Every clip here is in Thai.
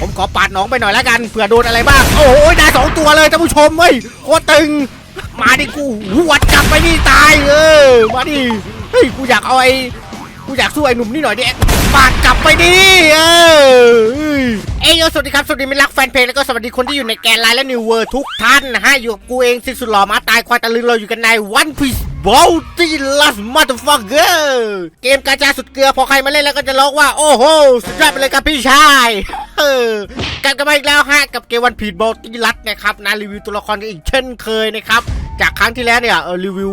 ผมขอปาดน้องไปหน่อยแล้วกันเผื่อโดนอะไรบ้างโอ้โหได้สองตัวเลยท่านผู้ชมเฮ้ยโคตรตึง มาดิกูหวดกลับไปนี่ตายเออมาดิเฮ้ยกูอยากเอาไอ้กูอยากสู้ไอ้หนุ่มนี่หน่อยดิปาดกลับไปดิเออเอ้ยสวัสดีครับ สวัสดีมิรักแฟนเพลงแล้วก็สวัสดีคนที่อยู่ในแกนไลน์และนิวเวอร์ทุกท่านนะฮะอยู่กับกูเองสิสุดหล่อมาตายควายตะลึงเราอยู่กันในวันพี One Piece Bounty Last Motherfucker เกมกาชาสุดเกลือพอใครมาเล่นแล้วก็จะร้องว่า โอ้โห สุดยอดไปเลยครับพี่ชายเออกันกันมาอีกแล้วฮะกับเกมวันพีดบอลตีลัสนะครับนะรีวิวตัวละครกันอีกเช่นเคยนะครับ จากครั้งที่แล้วเนี่ยรีวิว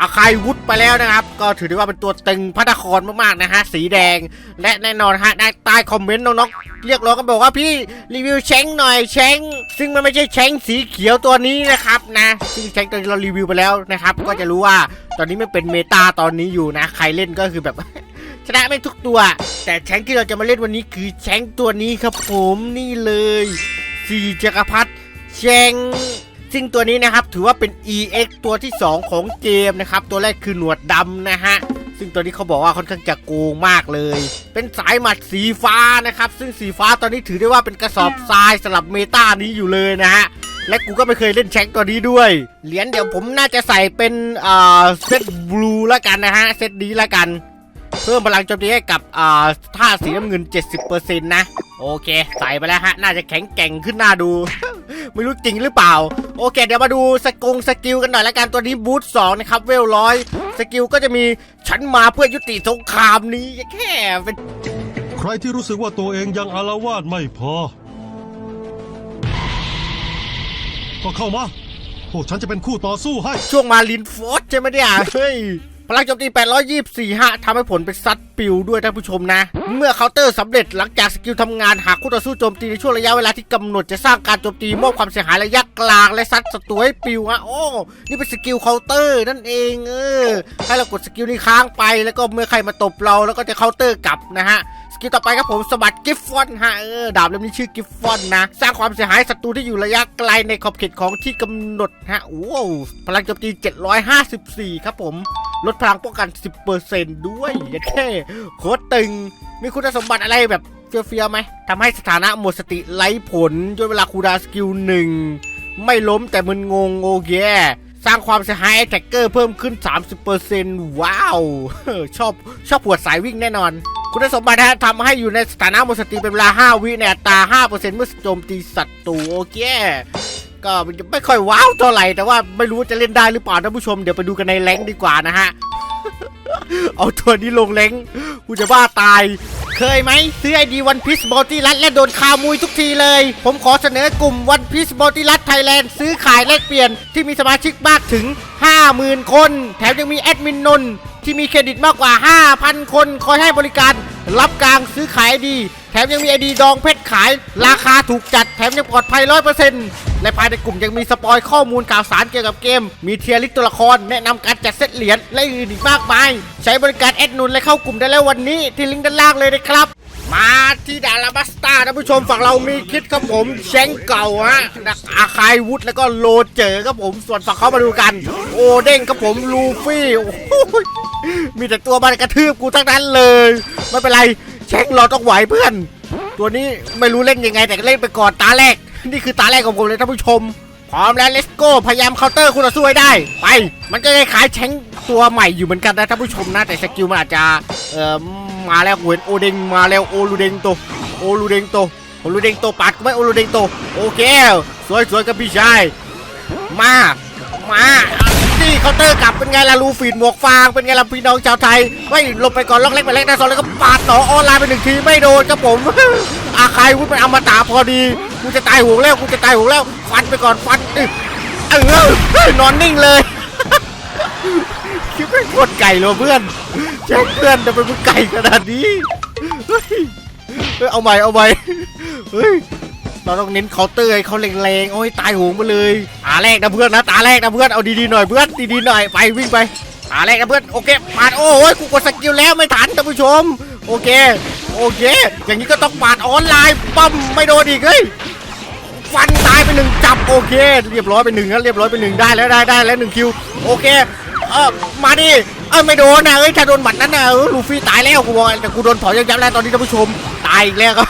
อาคายวุฒไปแล้วนะครับ ก็ถือได้ว่าเป็นตัวตึงพัฒครมากๆนะฮะสีแดง และแน่นอนฮะได้ใต้คอมเมนต์น้องๆเรียกร้องกันบอกว่าพี่รีวิวเช้งหน่อยเช้งซึ่งมันไม่ใช่เช้งสีเขียวตัวนี้นะครับนะซึ่งเช้งตัวนี้เรารีวิวไปแล้วนะครับ ก็จะรู้ว่าตอนนี้ไม่เป็นเมตาตอนนี้อยู่นะ ใครเล่นก็คือแบบชนะไม่ทุกตัว แต่แช้งที่เราจะมาเล่นวันนี้คือแช้งตัวนี้ครับผมนี่เลยสี่จักรพรรดิแช้ง ซึ่งตัวนี้นะครับถือว่าเป็น EX ตัวที่ 2 ของเกมนะครับ ตัวแรกคือหนวดดำนะฮะ ซึ่งตัวนี้เขาบอกว่าค่อนข้างจะโกงมากเลย เป็นสายหมัดสีฟ้านะครับ ซึ่งสีฟ้าตอนนี้ถือได้ว่าเป็นกระสอบทรายสลับเมตานี้อยู่เลยนะฮะและกูก็ไม่เคยเล่นแชงตัวนี้ด้วย เหรียญเดี๋ยวผมน่าจะใส่เป็นอ่าเซตบลูล้วกันนะฮะ เซตนี้ล้วกัน เพิ่มพลังโจมตีให้กับอ่าท่าสีน้ำเงิน 70%นะ โอเค ใส่ไปแล้วฮะ น่าจะแข็งแกร่งขึ้นหน่าดู ไม่รู้จริงหรือเปล่า โอเค เดี๋ยวมาดูสกงสกิลกันหน่อยละกันตัวนี้บูทสองนะครับเวลร้อยสกิลก็จะมีฉันมาเพื่อยุติสงครามนี้แค่เป็นใครที่รู้สึกว่าตัวเองยังอารวาสไม่พอ ก็เข้ามาพวกฉันจะเป็นคู่ต่อสู้ให้ ช่วงมาลินฟอสใช่ไหมเนี่ยเฮ้ย พลังโจมตี 824ฮะทำให้ผลเป็นซัดปิวด้วยท่านผู้ชมนะ เมื่อเคาน์เตอร์สำเร็จหลังจากสกิลทำงานหากคู่ต่อสู้โจมตีในช่วงระยะเวลาที่กำหนดจะสร้างการโจมตีมอบความเสียหายระยะกลางและซัดศัตรูให้ปิวฮะโอ้นี่เป็นสกิลเคาน์เตอร์นั่นเองเออให้เรากดสกิลนี้ค้างไปแล้วก็เมื่อใครมาตบเราแล้วก็จะเคาน์เตอร์กลับนะฮะ สกิลต่อไปครับผมสบัดกิฟฟอนฮะเออดาบเล่มนี้ชื่อกิฟฟอนนะ สร้างความเสียหายศัตรูที่อยู่ระยะไกลในขอบเขตของที่กำหนดฮะว้าวพลังโจมตี 754 ครับผมลดพลังป้องกัน 10%ด้วยยัดแค่โคตรตึง มีคุณสมบัติอะไรแบบเฟี้ยวๆไหมทำให้สถานะหมดสติไร้ผลจนเวลาคูดาสกิลหนึ่งไม่ล้มแต่มึนงงโอเคสร้างความเสียหายแท็กเกอร์เพิ่มขึ้น 30%ว้าว ชอบชอบปวดสายวิ่งแน่นอน คุณสมบัติฮะทำให้อยู่ในสถานะหมดสติเป็นเวลา 5 วิในอัตรา 5%เมื่อโจมตีศัตรูโอเค ก็มันจะไม่ค่อยว้าวเท่าไหร่แต่ว่าไม่รู้ว่าจะเล่นได้หรือเปล่าท่านผู้ชมเดี๋ยวไปดูกันในแรงดีกว่านะฮะ เอาตัวนี้ลงแรงกูจะบ้าตาย เคยไหมซื้อไอดีวันพิสบอตี้รัดและโดนคามุยทุกทีเลย ผมขอเสนอกลุ่มวันพิสบอตี้รัดไทยแลนด์ซื้อขายแลกเปลี่ยนที่มีสมาชิกมากถึง 50,000 คน แถมยังมีแอดมินนนท์ที่มีเครดิตมากกว่า 5,000 คนคอยให้บริการ รับกลางซื้อขายดี แถมยังมีไอดีดองเพชรขาย ราคาถูกจัดแถมยังปลอดภัยร้อยเปอร์เซ็นต์และภายในกลุ่มยังมีสปอยข้อมูลข่าวสารเกี่ยวกับเกม มีเทียร์ลิสต์ตัวละคร แนะนำการจัดเซตเหรียญและอื่นอีกมากมาย ใช้บริการแอดนุนและเข้ากลุ่มได้แล้ววันนี้ที่ลิงก์ด้านล่างเลยนะครับ มาที่ดาราบัสตาท่านผู้ชมฝั่งเรามีคิดครับผมแชงเก่าฮะนักอาคายวุฒแล้วก็โลเจอครับผมส่วนฝั่งเขามาดูกัน โอเด้งครับผมลูฟี่มีแต่ตัวมันกระทืบกูทั้งนั้นเลยไม่เป็นไรแชงเราต้องไหวเพื่อน ตัวนี้ไม่รู้เล่นยังไงแต่เล่นไปก่อนตาแรก นี่คือตาแรกของผมเลยท่านผู้ชมพร้อมแล้ว let's go พยายามเคาน์เตอร์คุณสู้ให้ได้ ไป มันก็คล้ายๆแชงตัวใหม่อยู่เหมือนกันนะท่านผู้ชมนะแต่สกิลมันอาจจะเอ่อ มาแล้วเห็นโอเดงมาแล้วโอลูเดงโตโอลูเดงโตโอลูเดงโตปัดก็ไม่โอลูเดงโตโอเคสวยๆกับพี่ชายมามานี่เคาน์เตอร์กลับเป็นไงล่ะลูฟีดหมวกฟางเป็นไงล่ะพี่น้องชาวไทยไม่ลงไปก่อนล็อกเล็กไปเล็กได้สองแล้วก็ปาดต่อออนไลน์ไปหนึ่งทีไม่โดนครับผมอาคายวุ้นเป็นอมตะพอดีกูจะตายหัวแล้วกูจะตายหัวแล้วฟันไปก่อนฟันเออนอนนิ่งเลย คิดเป็นโคตรไก่เลยเพื่อนแจ็คเพื่อนทำไมมึงไก่ขนาดนี้เฮ้ยเฮ้ยเอาใหม่เอาใหม่เฮ้ยเราต้องเน้นเคาน์เตอร์ให้เขาแรงๆโอ้ยตายโหงไปเลยตาแรกนะเพื่อนนะตาแรกนะเพื่อนเอาดีๆหน่อยเพื่อนดีๆหน่อยไปวิ่งไปตาแรกนะเพื่อนโอเคปาดโอ้ยกูกดสกิลแล้วไม่ทันท่านผู้ชม โอเค โอเค อย่างนี้ก็ต้องปาดออนไลน์ปั๊มไม่โดนอีกเฮ้ยฟันตายไปหนึ่งจับโอเค เรียบร้อยไปหนึ่งนะเรียบร้อยไปหนึ่งได้แล้วได้ได้แล้วหนึ่งคิวโอเค เออมาดิเออไม่โดนนะเอ้ยถ้าโดนหมัดนั้นนะเออลูฟี่ตายแล้วกูบอกแต่กูโดนถอยยับๆแล้วตอนนี้ท่านผู้ชมตายอีกแล้วครับ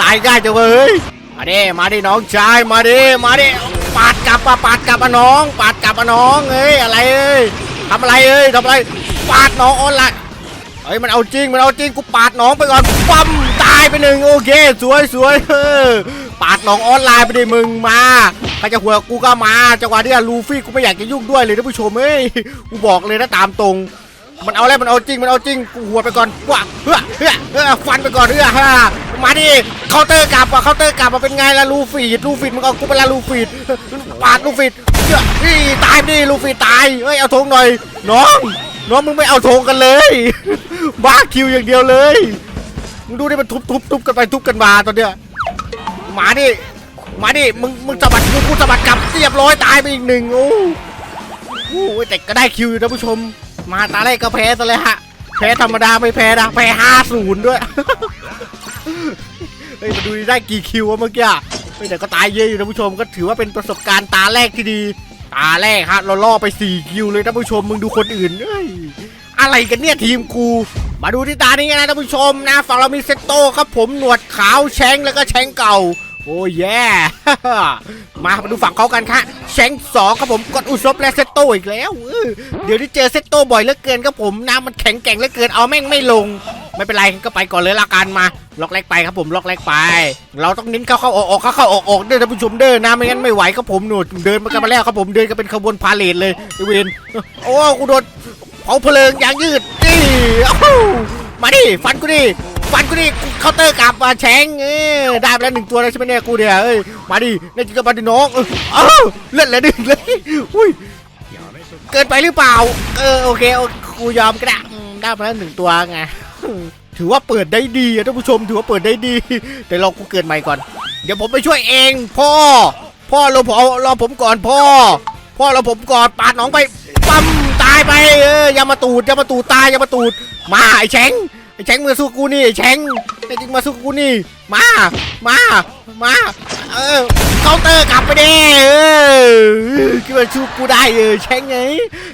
ตายง่ายจังเว้ยมาดิมาดิน้องชายมาดิมาดิปาดกลับมาปาดกลับมาน้องปาดกลับมาน้องเอ้ยอะไรเอ้ยทำอะไรเอ้ยทำอะไรปาดน้องออนไลน์เฮ้ยมันเอาจริงมันเอาจริงกูปาดน้องไปก่อนปั๊มตายไปหนึ่งโอเคสวยสวยเออปาดน้องออนไลน์ไปดิมึงมา ใครจะหัวกูก็มาจังหวะเนี้ยลูฟี่กูไม่อยากจะยุ่งด้วยเลยท่านผู้ชมเอ้ยกูบอกเลยนะตามตรง มันเอาแล้วมันเอาจริงมันเอาจริงกูหัวไปก่อนว้าเฮ้อเฮ้อเฮ้อฟันไปก่อนเฮ้อฮ่ามาดิเคาน์เตอร์กลับอะเคาน์เตอร์กลับมาเป็นไงล่ะลูฟีดลูฟีดมึงเอากูไปละลูฟีดปาดลูฟีดเฮ้อนี่ตายดิลูฟีดตายเฮ้ยเอาธงหน่อยน้องน้องมึงไม่เอาธงกันเลยบ้าคิวอย่างเดียวเลยมึงดูดิมันทุบทุบทุบกันไปทุบกันมาตอนเนี้ยมาดิ มาดิ มึง มึงสะบัดกูกูสะบัดกลับเรียบร้อยตายไปอีกหนึ่งโอ้โอ้ยแต่ก็ได้คิวอยู่นะผู้ชม มาตาแรกก็แพ้ซะเลยฮะ แพ้ธรรมดาไม่แพ้นะ แพ้ห้าศูนย์ด้วย เฮ้ยมาดูได้กี่คิววะเมื่อกี้แต่ก็ตายเยอะอยู่นะผู้ชม ก็ถือว่าเป็นประสบการณ์ตาแรกที่ดี ตาแรกฮะ เราล่อไป4คิวเลยนะผู้ชม มึงดูคนอื่นเอ้ยอะไรกันเนี่ยทีมกูมาดูที่ตานี้กันนะท่านผู้ชมนะฝั่งเรามีเซตโต้ครับผมหนวดขาวแชงแล้วก็แชงเก่า โอ้ยแย่ มามาดูฝั่งเขากันค่ะแชงสองครับผมกดอุซบและเซตโตอีกแล้วเดี๋ยวนี้เจอเซตโต้บ่อยเหลือเกินครับผมน้ำมันแข็งแกร่งเหลือเกินเอาแม่งไม่ลง ไม่เป็นไรก็ไปก่อนเลยละกันมา ล็อกแรกไปครับผมล็อกแรกไป เราต้องเน้นเข้าเข้าออกออกเข้าเข้าออกออกเด้อท่านผู้ชมเด้อนะไม่งั้นไม่ไหวครับผมหนูเดินมากันมาแล้วครับผมเดินกันเป็นขบวนพาเลทเลยไอเวนโอ้กูโดนเผาเพลิงยางยืดนี่โอ้มาดิฟันกูดิ ฟันกูดิเคาน์เตอร์กลับมาแชงเออได้ไปแล้วหนึ่งตัวแล้วใช่ไหมเนี่ยกูเดียวเอ้ยมาดิในจิงก็มาดิน้องเออเอ้าเลือดเหลือหนึ่งเลยอุ้ยเกินไปหรือเปล่า เออโอเคกูยอมก็ได้ได้มาแล้วหนึ่งตัวไงถือว่าเปิดได้ดีท่านผู้ชมถือว่าเปิดได้ดีแต่รอกูเกิดใหม่ก่อน เดี๋ยวผมไปช่วยเองพ่อ พ่อรอผมเอรอผมก่อนพ่อ พ่อรอผมก่อนปาดหนองไปปั๊มตายไปเออยามาตูดยามาตูดตายยามาตูดมาไอ้แฉง แฉงมือสู้กูนี่ไอ้แฉงไอ้จริงมาสู้กูนี่ มา มา มา เออเคาน์เตอร์กลับไปดิเออคิดว่าชูกูได้เออแฉงไง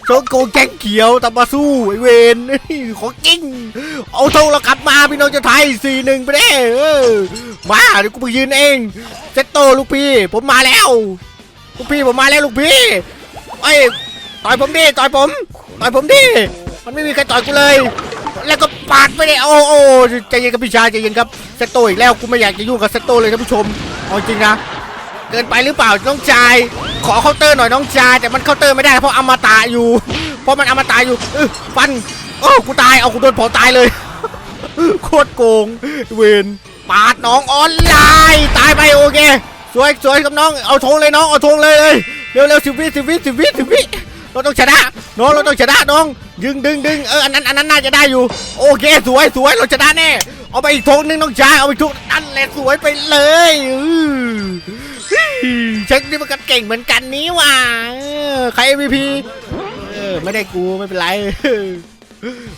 โชโกแกงเขียวตามมาสู้ไอ้เวนของจริงเอาโทงเรากลับมาพี่น้องจะไทยสี่หนึ่งไปได้เออมาเดี๋ยวกูไปยืนเองเซตโตลูกพี่ผมมาแล้วลูกพี่ผมมาแล้วลูกพี่ไอ้ต่อยผมดิต่อยผม ต่อยผมดิมันไม่มีใครต่อยกูเลย แล้วก็ปาดไปเลยโอ้โอ้ใจเย็นครับพี่ชายใจเย็นครับเซตโตอีกแล้วกูไม่อยากจะยุ่งกับเซตโตเลยท่านผู้ชมเอาจริงนะเกินไปหรือเปล่าน้องชายขอเคาน์เตอร์หน่อยน้องชายแต่มันเคาน์เตอร์ไม่ได้เพราะอมตะอยู่ เพราะมันอมตะอยู่เออฟันโอ้กูตายเอากูโดนเผาตายเลยโคตรโกงเวนปาดน้องออนไลน์ตายไปโอเคสวยสวยกับน้องเอาธงเลยน้องเอาธงเลยเลยเร็วเร็วสิบวิสิบวิสิบวิสิบวิเราต้องชนะน้องเราต้องชนะน้อง ดึงดึงดึงเอออันนั้นอันนั้นน่าจะได้อยู่ โอเคสวยสวยเราชนะแน่ เอาไปอีกธงนึงน้องชายเอาไปทุกอันแหละสวยไปเลยอื้อเช็คนี่มันกันเก่งเหมือนกันนี้ว่ะใคร MVP เออไม่ได้กูไม่เป็นไร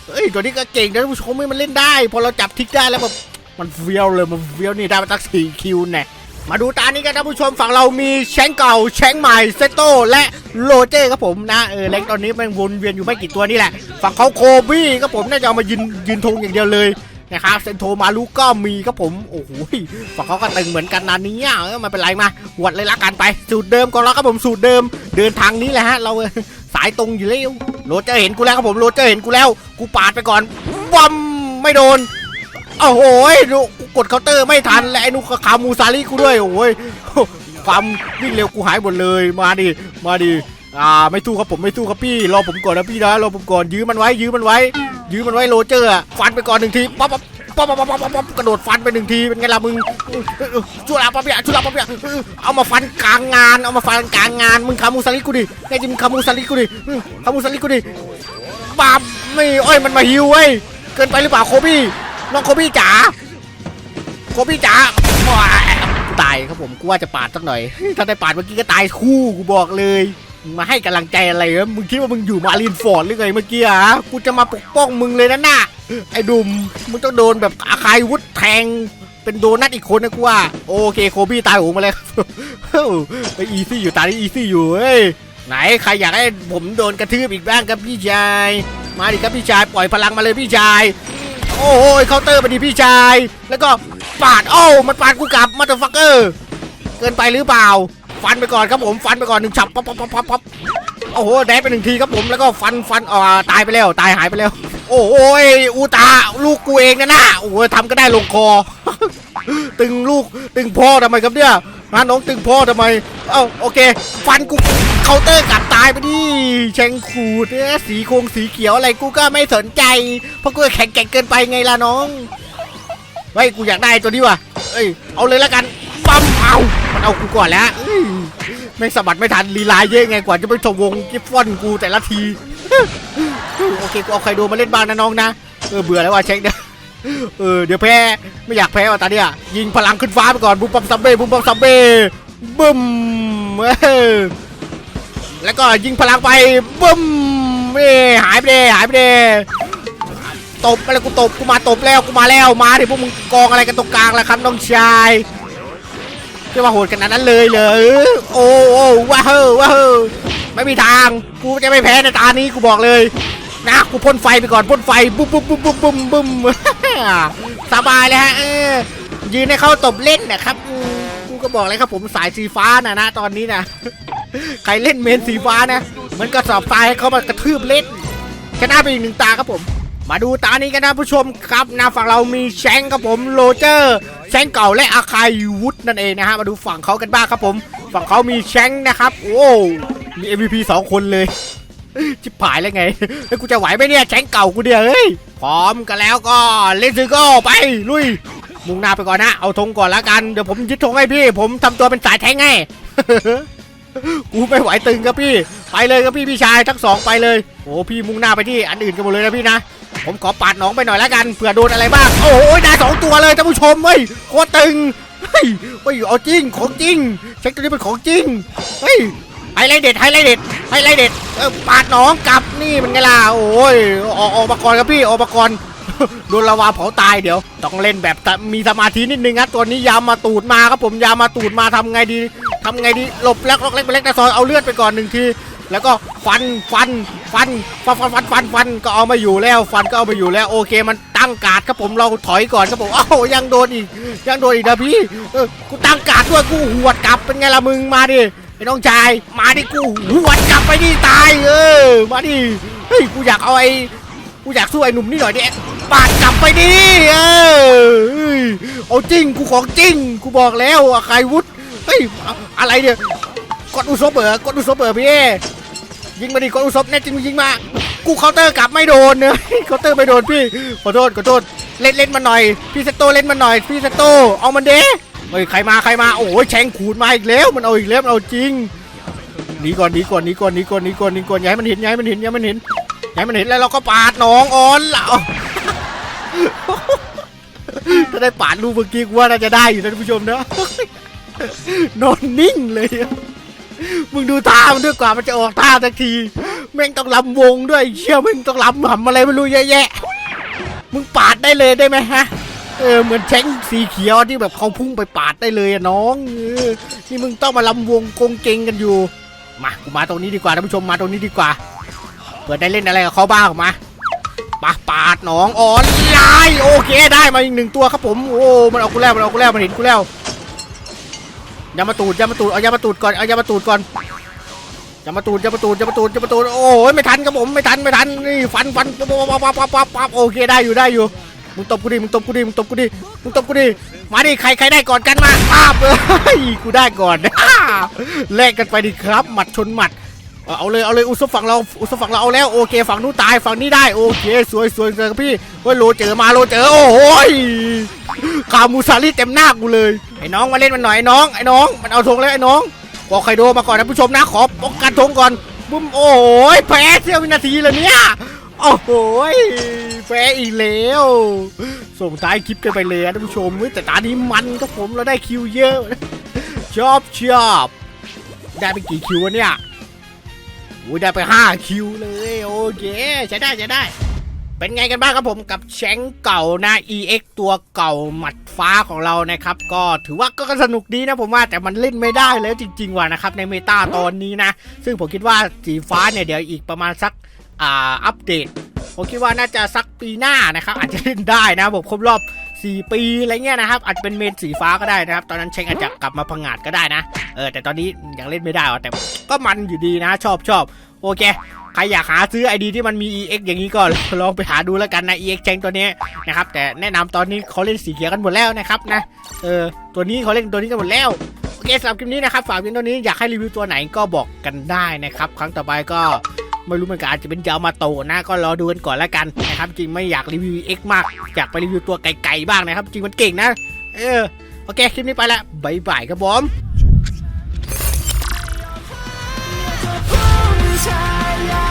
เฮ้ยตัวนี้ก็เก่งนะท่านผู้ชมไม่มันเล่นได้ พอเราจับทิกได้แล้วแบบมันเฟี้ยวเลยมันเฟี้ยวนี่ได้มาตั้งสี่คิวแน่ มาดูตานี้กันท่านผู้ชมฝั่งเรามีแชงเก่าแชงใหม่เซโตและโรเจอร์ครับผมนะเออแรงตอนนี้มันวนเวียนอยู่ไม่กี่ตัวนี่แหละ ฝั่งเขาโคบี้ครับผมน่าจะเอามายืนยืนธงอย่างเดียวเลยนะครับเซนโทมาลูก็มีครับผมโอ้โหฝั่งเขาก็ตึงเหมือนกันนะเนี่ยเออไมาเป็นไรมาหวดเลยละกันไปสูตรเดิมก็แล้วครับผมสูตรเดิม เดินทางนี้แหละฮะเราสายตรงอยู่แล้วโรเจอร์เห็นกูแล้วครับผมโรเจอร์เห็นกูแล้ว กูปาดไปก่อนวัมไม่โดนโอ้โหดู กดเคาน์เตอร์ไม่ทันและไอ้นุกขามูซาริกูด้วยโอ้ยความวิ่งเร็วกูหายหมดเลยมาดิมาดิอ่าไม่สู้ครับผมไม่สู้ครับพี่รอผมก่อนนะพี่นะรอผมก่อนยื้อมันไว้ยื้อมันไว้ ยื้อมันไว้โรเจอร์ฟันไปก่อนหนึ่งทีป๊อปป๊อปป๊อปป๊อปป๊อปกระโดดฟันไปหนึ่งทีเป็นไงล่ะมึงชุลาป๊อปเนี่ยชุลาป๊อปเนี่ยเอามาฟันกลางงานเอามาฟันกลางงานมึงขามูซาริกูดิแน่จริงมึงขามูซาริกูดิขามูซาริกูดิบาบไม่โอ้ยมันมาฮิวเว้ยเกินไปหรือเปล่าโคบี้น้องโคบี้จ๋า โคบี้จ๋าว้าตายครับผมกูว่าจะปาดสักหน่อย ถ้าได้ปาดเมื่อกี้ก็ตายคู่กูบอกเลยมาให้กำลังใจอะไรวะมึงคิดว่ามึงอยู่มารีนฟอร์ดหรือไงเมื่อกี้อะกูจะมาปกป้องมึงเลยนะน่ะไอ้ดุมมึงต้องโดนแบบอาคายวุธแทง เป็นโดนัทอีกคนนะกูว่า โอเคโคบี้ตายโหงมาเลยไออีซี่อยู่ตายอีซี่อยู่เฮ้ยไหนใครอยากให้ผมโดนกระทืบอีกบ้างครับพี่ชาย มาดิครับพี่ชายปล่อยพลังมาเลยพี่ชาย โอ้ยเคาน์เตอร์มาดีพี่ชาย แล้วก็ ปาดโอ้ามันปาดกูกลับมาเตอร์ฟักเกอร์เกินไปหรือเปล่า ฟันไปก่อนครับผมฟันไปก่อนหนึ่งฉับปั๊บปั๊บปั๊บปั๊บปั๊บโอ้โหแดดไปหนึ่งทีครับผมแล้วก็ฟันฟันอ่าตายไปแล้วตายหายไปแล้ว โอ้โหยอูตาลูกกูเองนะนะโอ้โหทำก็ได้ลงคอ ตึงลูกตึงพ่อทำไมครับเนี่ยฮะน้องตึงพ่อทำไม เอ้าโอเค ฟันกูเคาน์เตอร์กลับตายไปดิแชงขูดเนี่ยสีโคงสีเขียวอะไรกูก็ไม่สนใจ เพราะกูแข็งแกร่งเกินไปไงล่ะน้อง เฮ้ยกูอยากได้ตัวนี้ว่ะเอ้ยเอาเลยแล้วกันปั๊มเอามันเอากูก่อนแล้วเอ้ยไม่สะบัดไม่ทันลีลาเยอะไงกว่าจะไปชมวงกิฟฟอนกูแต่ละทีโอเคกูเอาใครโดมาเล่นบ้างนะน้องนะเออเบื่อแล้วว่ะเช็คเนี่ยเออเดี๋ยวแพ้ไม่อยากแพ้ว่ะตาเนี่ยยิงพลังขึ้นฟ้าไปก่อนบุ้มปั๊มซัมเบ้บุ้มปั๊มซัมเบ้บึ้มแล้วก็ยิงพลังไปบึ้มเอ้หายไปเลยหายไปเลย ตบอะไรกูตบกูมาตบแล้วกูมาแล้วมาดิพวกมึงกองอะไรกันตรงกลางล่ะครับน้องชายจะมาโหดขนาดนั้นเลยเหรอโอ้โอ้ว้าวว้าวไม่มีทางกูจะไม่แพ้ในตานี้กูบอกเลยนะกูพ่นไฟไปก่อนพ่นไฟปุ๊บปุ๊บปุ๊บปุ๊บปุ๊บปุ๊บสบายเลยฮะเออยืนให้เขาตบเล่นนะครับกูก็บอกเลยครับผมสายสีฟ้านะนะตอนนี้นะใครเล่นเมนสีฟ้านะมือนกระสอบทรายให้เขามากระทืบเล่นชนะไปอีกหนึ่งตาครับผม มาดูตานี้กันนะผู้ชมครับนะฝั่งเรามีแชงครับผมโรเจอร์แชงเก่าและอาคายวุฒนั่นเองนะฮะมาดูฝั่งเขากันบ้างครับผม ฝั่งเขามีแชงนะครับโอ้มี MVP สองคนเลยจิบผายแล้วไงแล้วกูจะไหวไหมเนี่ยแชงเก่ากูเดียวเฮ้ยพร้อมกันแล้วก็เลนซึโก้ไปลุยมุ่งหน้าไปก่อนนะเอาธงก่อนล้วกันเดี๋ยวผมยึดธงให้พี่ ผมทำตัวเป็นสายแทงให้กูไม่ไหวตึงครับพี่ ไปเลยครับพี่พี่ชายทั้งสองไปเลย อ้พี่มุ่งหน้าไปที่อันอื่นกันหมดเลยนะพี่นะ ผมขอปาดหน้องไปหน่อยแล้วกันเผื่อโดนอะไรบ้าง โอ้ยได้สองตัวเลยท่านผู้ชมเฮ้ยโคตรตึงเฮ้ยเฮ้ยเอาจริงของจริงเช็คตัวนี้เป็นของจริงเฮ้ยไฮไลท์เด็ดไฮไลท์เด็ดไฮไลท์เด็ดเออปาดหน้องกลับนี่มันไงล่ะโอ้ยออกออกมาก่อนครับพี่ออกมาก่อนโดนลาวาเผาตายเดี๋ยว ต้องเล่นแบบมีสมาธินิดนึงนะตัวนี้ยามมาตูดมาครับผมยามมาตูดมาทำไงดีทำไงดีหลบแล้วล็อกเล็กไปเล็กแต่ซอยเอาเลือดไปก่อนหนึ่งที แล้วก็ฟันฟันฟันฟันฟันฟันฟันฟันก็เอามาอยู่แล้ว ฟันก็เอามาอยู่แล้วโอเคมันตั้งการ์ดครับผมเราถอยก่อนครับผมอ้าวยังโดนอีกยังโดนอีกนะพี่เออกูตั้งการ์ดด้วยกูหวดกลับเป็นไงล่ะมึงมาดิไอ้น้องชายมาดิกูหวดกลับไปดิตายเออมาดิเฮ้ยกูอยากเอาไอ้กูอยากสู้ไอ้หนุ่มนี่หน่อยดิปาดกลับไปดิเออเอาจริงกูของจริงกูบอกแล้วอะใครวุฒิเฮ้ยอะไรเนี่ยกดอุซบเบอร์กดอุซบเบอร์พี่เอ ยิงมาดิกดอุซบแน่จริงยิงมากูเคาน์เตอร์กลับไม่โดนเนอะเคาน์เตอร์ไม่โดนพี่ขอโทษขอโทษเล่นเล่นมาหน่อย พี่เซโตเล่นมาหน่อย พี่เซโตเอามันเด้เฮ้ยใครมาใครมาโอ้ยแชงขูดมาอีกแล้วมันเอาอีกแล้วมันเอาจริงหนีก่อนหนีก่อนหนีก่อนหนีก่อนหนีก่อนหนีก่อนย่าให้มันเห็นย่าให้มันเห็นย่าให้มันเห็นย่าให้มันเห็นแล้วเราก็ปาดน้องออนละเอาถ้าได้ปาดลูกเมื่อกี้กูว่าน่าจะได้อยู่นะท่านผู้ชมนะนอนนิ่งเลยอะ มึงดูท่ามันด้วยกว่ามันจะออกท่าสักทีแม่งต้องลำวงด้วยเชี่ยม่งต้องลำหำอะไรไม่รู้เยอะแยะ มึงปาดได้เลยได้ไหมฮะเออเหมือนแช้งสีเขียวที่แบบเขาพุ่งไปปาดได้เลยอะน้องออนี่มึงต้องมาลำวงกงเกงกันอยู่มากูมาตรงนี้ดีกว่าท่านผู้ชมมาตรงนี้ดีกว่าเปิดได้เล่นอะไรกับเขาบ้างมามาปาดหนองออนไลน์โอเคได้มาอีกหนึ่งตัวครับผมโอ้มันเอากูแล้วมันเอากูแล้วมันเห็นกูแล้ว ยามาตูดยามาตูดเอายามาตูดก่อนเอายามาตูดก่อนยามาตูดยามาตูดยามาตูดยามาตูดโอ้ยไม่ทันครับผมไม่ทันไม่ทันนี่ฟันฟันปั๊บปั๊บปั๊บปั๊บปั๊บปั๊บโอเคได้อยู่ได้อยู่มึงตบกูดิมึงตบกูดิมึงตบกูดิมึงตบกูดิมาดิใครใครได้ก่อนกันมาป้าบเอ้ยกูได้ก่อนแลกกันไปดิครับ หมัดชนหมัด เอาเลยเอาเลยอุซบฝั่งเราอุซบฝั่งเราเอาแล้วโอเคฝั่งนู้นตายฝั่งนี้ได้โอเคสวยสวยสวยครับพี่โอ้ยโลเจอมาโลเจอโอ้โหยคามูซารีเต็มหน้ากูเลยไอ้น้องมาเล่นมันหน่อยไอ้น้องไอ้น้องมันเอาธงแล้วไอ้น้องกอไคโดมาก่อนนะผู้ชมนะขอป้องกันธงก่อนบุ้มโอ้ยแพ้เสี้ยววินาทีเลยเนี่ยโอ้โหยแพ้อีกแล้วส่งท้ายคลิปกันไปเลยนะท่านผู้ชมเฮ้ยแต่ตานี้มันก็ผมเราได้คิวเยอะชอบชอบได้ไปกี่คิววะเนี่ย อุ้ยได้ไปห้าคิวเลยโอเคใช้ได้ใช้ได้ เป็นไงกันบ้างครับผมกับแชงเก่านะ EX ตัวเก่าหมัดฟ้าของเรานะครับ ก็ถือว่าก็สนุกดีนะผมว่าแต่มันเล่นไม่ได้แล้วจริง ๆ ว่ะนะครับในเมตาตอนนี้นะ ซึ่งผมคิดว่าสีฟ้าเนี่ยเดี๋ยวอีกประมาณสักอ่าอัปเดตผมคิดว่าน่าจะสักปีหน้านะครับอาจจะเล่นได้นะผมครบรอบ 4 ปีอะไรเงี้ยนะครับอาจจะเป็นเมนสีฟ้าก็ได้นะครับ ตอนนั้นเชงอาจจะกลับมาพังงาดก็ได้นะ เออแต่ตอนนี้ยังเล่นไม่ได้หรอแต่ก็มันอยู่ดีนะชอบชอบโอเคใครอยากหาซื้อไอดีที่มันมี EX อย่างนี้ก็ลองไปหาดูแล้วกันนะ EX เชงตัวนี้นะครับแต่แนะนำตอนนี้เขาเล่นสีเขียวกันหมดแล้วนะครับนะเออตัวนี้เขาเล่นตัวนี้กันหมดแล้วโอเคสำหรับคลิปนี้นะครับฝากเพียงเท่านี้อยากให้รีวิวตัวไหนก็บอกกันได้นะครับ ครั้งต่อไปก็ ไม่รู้เหมือนกันอาจจะเป็นยาวมาโตนะ ก็รอดูกันก่อนแล้วกันนะครับจริงไม่อยากรีวิว X มาก อยากไปรีวิวตัวไก่ๆบ้างนะครับ จริงมันเก่งนะ เออ โอเค คลิปนี้ไปละบายบายครับผมชาย